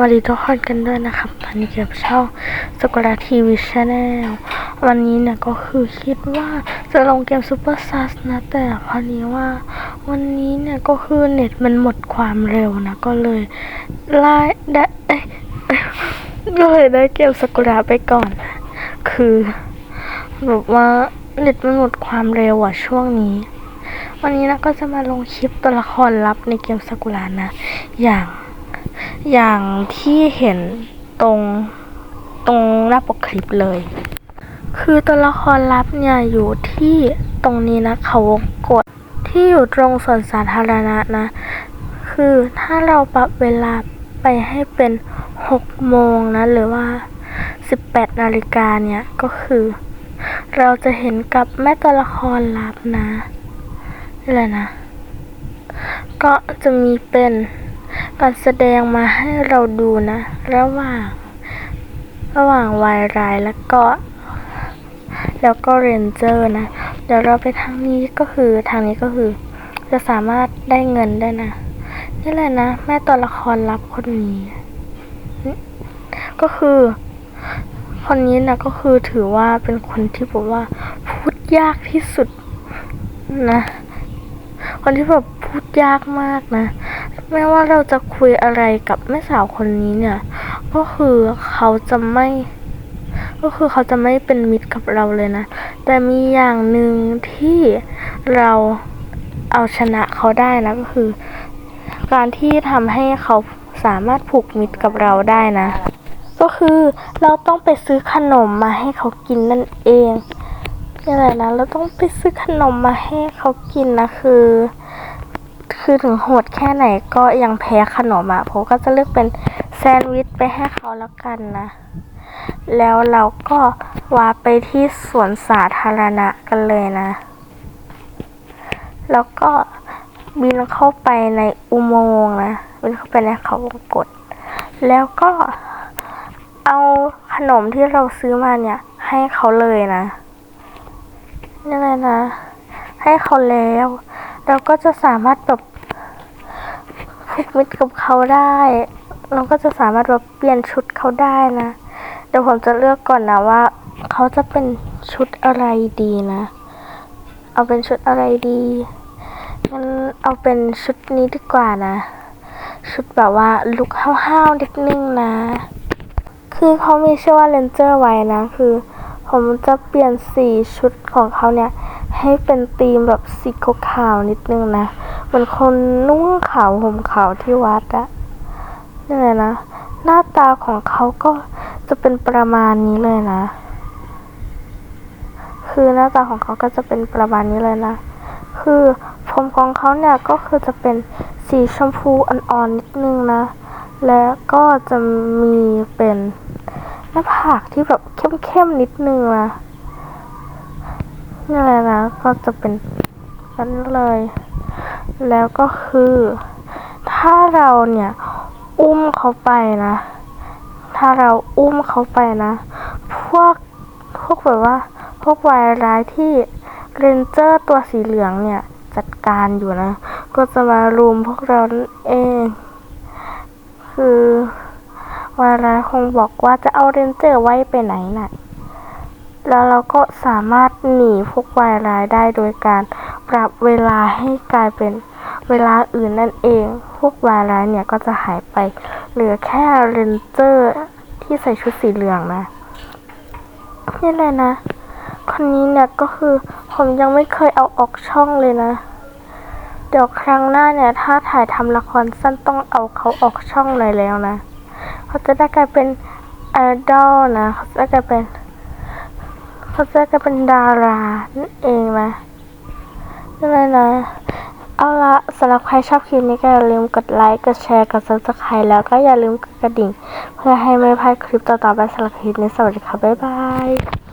วัสดีทุกคนกันด้วยนะครับ ตอนนี้เกี่ยวกับช่องสกุลาทีวีชาแนลวันนี้เนี่ยก็คือคิดว่าจะลงเกมซูเปอร์ซัสนะ แต่พอดีว่า วันนี้เนี่ยก็คือเน็ตมันหมดความเร็วนะ ก็เลยไล่ได้เอ้ก็เลยได้เกมสกุลาไปก่อน คือแบบว่าเน็ตมันหมดความเร็วอะช่วงนี้ วันนี้นะก็จะมาลงคลิปตัวละครลับในเกมสกุลานะ อย่าง อย่างที่เห็นตรงตรงหน้าปกคลิปเลย คือตัวละครลับเนี่ยอยู่ที่ตรงนี้นะเขาวงกดที่อยู่ตรงส่วนสาธารณะนะ คือถ้าเราปรับเวลาไปให้เป็น 6 โมงนะ หรือว่า 18 นาฬิกาเนี่ย ก็คือ เราจะเห็นกับแม่ตัวละครลับนะนี่แหละนะ ก็จะมีเป็น การแสดงมาให้เราดูนะ ระหว่าง ระหว่างวายรายแล้วก็ แล้วก็เรนเจอร์นะเดี๋ยวเราไปทางนี้ก็คือทางนี้ก็คือ จะสามารถได้เงินได้นะ นี่แหละนะ แม่ตัวละครลับคนนี้ ก็คือ คนนี้นะก็คือถือว่าเป็นคนที่บอกว่าพูดยากที่สุดนะ คนที่แบบพูดยากมากนะ ไม่ว่าเราจะคุยอะไรกับแม่สาวคนนี้เนี่ย ก็คือเขาจะไม่ ก็คือเขาจะไม่เป็นมิตรกับเราเลยนะ แต่มีอย่างหนึ่งที่เราเอาชนะเขาได้นะก็คือ การที่ทำให้เขาสามารถผูกมิตรกับเราได้นะ ก็คือเราต้องไปซื้อขนมมาให้เขากินนั่นเองนี่แหละนะเราต้องไปซื้อขนมมาให้เขากินนะคือ คือถึงโหดแค่ไหนก็ยังแพ้ขนมอะผมก็จะเลือกเป็นแซนด์วิชไปให้เขาแล้วกันนะ แล้วเราก็วาไปที่สวนสาธารณะกันเลยนะ แล้วก็บินเข้าไปในอุโมงค์นะบินเข้าไปในเขาวงกตแล้วก็เอาขนมที่เราซื้อมาเนี่ย ให้เขาเลยนะนี่เลยนะ ให้เขาแล้ว เราก็จะสามารถแบบผูกมิตรกับเขาได้ เราก็จะสามารถแบบเปลี่ยนชุดเขาได้นะเดี๋ยวผมจะเลือกก่อนนะว่า เขาจะเป็นชุดอะไรดีนะ เอาเป็นชุดอะไรดีงั้นเอาเป็นชุดนี้ดีกว่านะ ชุดแบบว่าลุคห้าวๆนิดนึงนะ คือเขามีชื่อว่าเลนเจอร์ไว้นะ คือ ผมจะเปลี่ยนสีชุดของเขาเนี่ย ให้เป็นธีมแบบสีขาวๆนิดนึงนะเหมือนคนนุ่งขาวห่มขาวที่วัดอะนี่เลยนะ หน้าตาของเขาก็จะเป็นประมาณนี้เลยนะ คือหน้าตาของเขาก็จะเป็นประมาณนี้เลยนะ คือผมของเขาเนี่ยก็คือจะเป็นสีชมพูอ่อนๆนิดนึงนะ และก็จะมีเป็นหน้าผากที่แบบเข้มๆนิดนึงนะ นี่แหละนะก็จะเป็นนั้นเลย แล้วก็คือ ถ้าเราเนี่ย อุ้มเขาไปนะ ถ้าเราอุ้มเขาไปนะ พวกพวกแบบว่า พวกวายร้ายที่เรนเจอร์ตัวสีเหลืองเนี่ย จัดการอยู่นะ ก็จะมารุมพวกเรานั่นเอง คือวายร้ายคงบอกว่าจะเอาเรนเจอร์ไว้ไปไหนน่ะ แล้วเราก็สามารถหนีพวกวายร้ายได้โดยการปรับเวลาให้กลายเป็นเวลาอื่นนั่นเอง พวกวายร้ายเนี่ยก็จะหายไป เหลือแค่เรนเจอร์ที่ใส่ชุดสีเหลืองนะนี่เลยนะ คนนี้เนี่ยก็คือผมยังไม่เคยเอาออกช่องเลยนะ เดี๋ยวครั้งหน้าเนี่ย ถ้าถ่ายทำละครสั้นต้องเอาเขาออกช่องเลยแล้วนะ เขาจะได้กลายเป็นไอดอลนะ เขาจะได้กลายเป็น เขาจะกลายเป็นดารานั่นเองนะนี่เลยนะ เอาละสำหรับใครชอบคลิปนี้ก็อย่าลืมกดไลค์ กดแชร์ กดซับสไครต์แล้วก็อย่าลืมกดกระดิ่ง เพื่อให้ไม่พลาดคลิปต่อๆไปสำหรับคลิปนี้สวัสดีค่ะ บ๊ายบาย